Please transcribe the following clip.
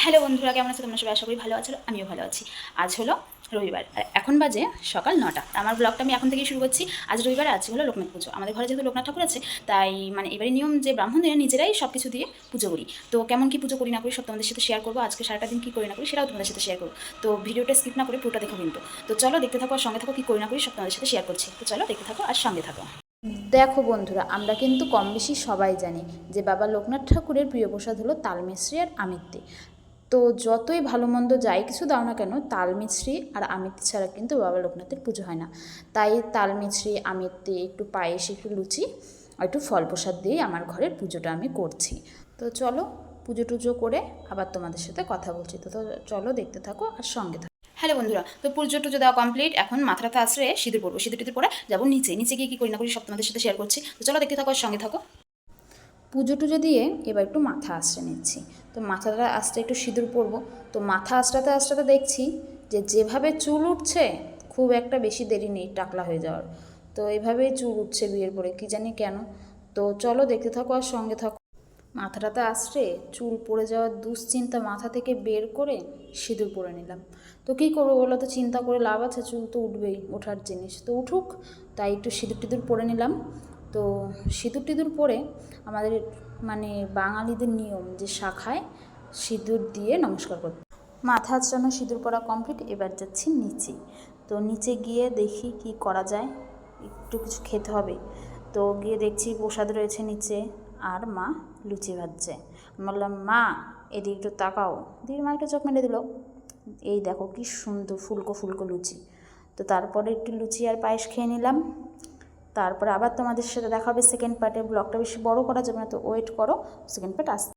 Hello বন্ধুরা, কেমন আছো? তোমরা সবাই আশা করি ভালো আছো, আমিও ভালো আছি। আজ হলো রবিবার এখন বাজে সকাল নটা। আমার ব্লগটা আমি এখন থেকেই শুরু করছি। আজ রবিবার, আজ হলো লোকনাথ পুজো। আমাদের ঘরে যেহেতু লোকনাথ ঠাকুর আছে, তাই মানে এবারে নিয়ম যে ব্রাহ্মণদের নিজেরাই সব কিছু দিয়ে পুজো করি। তো কেমন কি পুজো করি না করি সব তোমাদের সাথে শেয়ার করব। আজকে সারাটা দিন কী করি না করি সেটাও তোমাদের সাথে শেয়ার করব। তো ভিডিওটা স্কিপ না করে পুরোটা দেখো কিন্তু। তো চলো দেখতে থাকো আর সঙ্গে থাকো কী করি না করি সব তোমাদের সাথে শেয়ার করছি। তো চলো দেখতে থাকো আর সঙ্গে থাকো। দেখো বন্ধুরা, আমরা কিন্তু কম বেশি সবাই জানি যে বাবা লোকনাথ ঠাকুরের প্রিয় প্রসাদ হলো তালমিশ্রি আর আমিত্তি তো যতই ভালো মন্দ যাই কিছু দাও না কেন তালমিছরি আর আমিত্তি ছাড়া কিন্তু বাবা লোকনাথের পুজো হয় না। তাই তালমিছরি আমিত্তি একটু পায়েস, একটু লুচি আর একটু ফল প্রসাদ দিয়েই আমার ঘরের পুজোটা আমি করছি। তো চলো পুজো টুজো করে আবার তোমাদের সাথে কথা বলছি। তো চলো দেখতে থাকো আর সঙ্গে থাকো। হ্যালো বন্ধুরা, তো পুজো টুজো দেওয়া কমপ্লিট এখন মাথাটা আশ্রে সিঁদুর পরবো সিঁদুর টিঁদুর পরে যাব নিচে। নিচে গিয়ে কী করি না করি সব তোমাদের সাথে শেয়ার করছি। তো চলো দেখতে থাকো, সঙ্গে থাকো। পুজো টুজো দিয়ে এবার একটু মাথা আশ্রে নিচ্ছি। তো মাথাটা আস্তে একটু সিঁদুর পরবো। তো মাথা আশ্রাতে আশ্রাতে দেখছি যে যেভাবে চুল উঠছে, খুব একটা বেশি দেরি নেই, টাকলা হয়ে যাওয়ার। তো এভাবেই চুল উঠছে বিয়ের পরে, কী জানি কেন। তো চলো দেখতে থাকো আর সঙ্গে থাকো। মাথাটাতে আশ্রে চুল পড়ে যাওয়ার দুশ্চিন্তা মাথা থেকে বের করে সিঁদুর পরে নিলাম। তো কী করব বলো তো, চিন্তা করে লাভ আছে, চুল তো উঠবেই, ওঠার জিনিস তো উঠুক। তাই একটু সিঁদুর টিঁদুর পরে নিলাম। তো সিঁদুর টিঁদুর পরে আমাদের মানে বাঙালিদের নিয়ম যে শাখায় সিঁদুর দিয়ে নমস্কার করতে মাথা আঁচড়ানো সিঁদুর পরা কমপ্লিট এবার যাচ্ছি নিচে। তো নিচে গিয়ে দেখি কি করা যায়, একটু কিছু খেতে হবে। তো গিয়ে দেখছি প্রসাদ রয়েছে নিচে। আর মা লুচি ভাজছে। বললাম, মা, এদিকে একটু তাকাও। দিদির মা একটু চোখ মেরে দিল। এই দেখো কি সুন্দর ফুলকো ফুলকো লুচি। তো তারপরে একটু লুচি আর পায়েস খেয়ে নিলাম। তারপরে আবার তোমাদের সাথে দেখা হবে সেকেন্ড পার্টে ব্লগটা বেশি বড় করা যাবে না, তো ওয়েট করো সেকেন্ড পার্ট আস